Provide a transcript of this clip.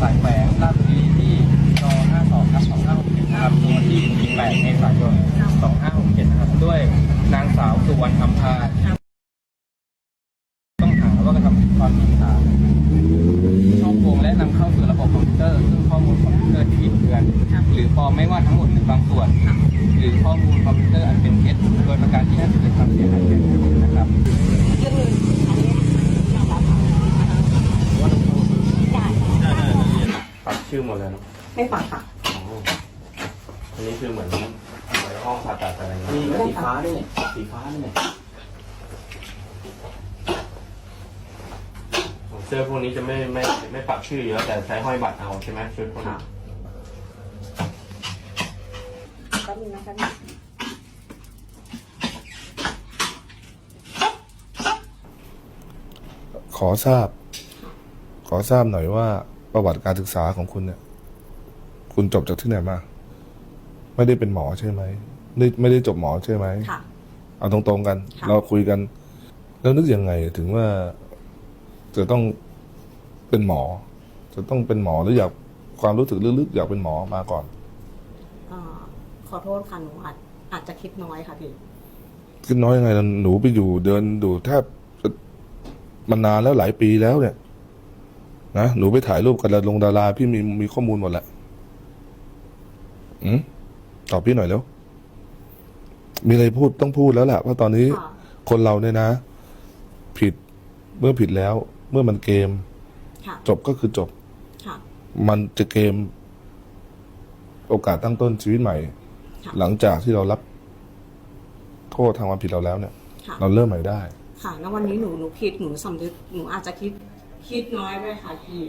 สายแฝงลาดบุรีที่น52ครับ2567นะครับในวันที่8เมษายน2567ครับด้วยนางสาวสุวรรณคำพาต้องหาว่ากระทำความผิดฐานช่องโกงและนำเข้าสู่ระบบคอมพิวเตอร์ซึ่งข้อมูลของ ชื่อหมดเลยเนอะไม่ฝากค่ะ อ๋ออันนี้คือเหมือนเหมือนห้องผ่าตัดอะไรเงี้ยมีสีฟ้าด้วยเนี่ยสีฟ้าด้วยเนี่ยเสื้อพวกนี้จะไม่ไม่ไม่ปักชื่ออยู่แล้วแต่ใช้ห้อยบัตรเอาใช่ไหมชุดพวกนี้ก็มีนะคะขอทราบ ขอทราบหน่อยว่า ประวัติการศึกษาของคุณเนี่ย คุณจบจากที่ไหนมา ไม่ได้เป็นหมอใช่ไหมไม่ไม่ได้จบหมอใช่ไหมค่ะ เอาตรงๆกัน ค่ะ เราคุยกัน แล้วนึกยังไงถึงว่า จะต้องเป็นหมอ จะต้องเป็นหมอหรืออยากความรู้สึกลึกๆอยากเป็นหมอมาก่อนเอ่อขอโทษค่ะหนูอาจอาจจะคิดน้อยค่ะพี่ คิดน้อยยังไงล่ะหนูไปอยู่เดินดูแทบจะมานานแล้วหลายปีแล้วเนี่ย นะหนูไปถ่ายรูปกับดารงดาราพี่มีมีข้อมูลหมดแหละอืมตอบพี่หน่อยแล้ว มีอะไรพูดต้องพูดแล้วแหละเพราะตอนนี้ค่ะคนเราเนี่ยนะ ผิดเมื่อผิดแล้ว เมื่อมันเกมค่ะจบก็คือจบค่ะมันจะเกม โอกาสตั้งต้นชีวิตใหม่ค่ะหลังจากที่เรารับโทษทางความผิดเราแล้วเนี่ยค่ะเราเริ่มใหม่ได้ ค่ะ แล้ววันนี้หนูหนูผิดหนูสำนึกหนูอาจจะคิด คิดน้อยไปค่ะพี่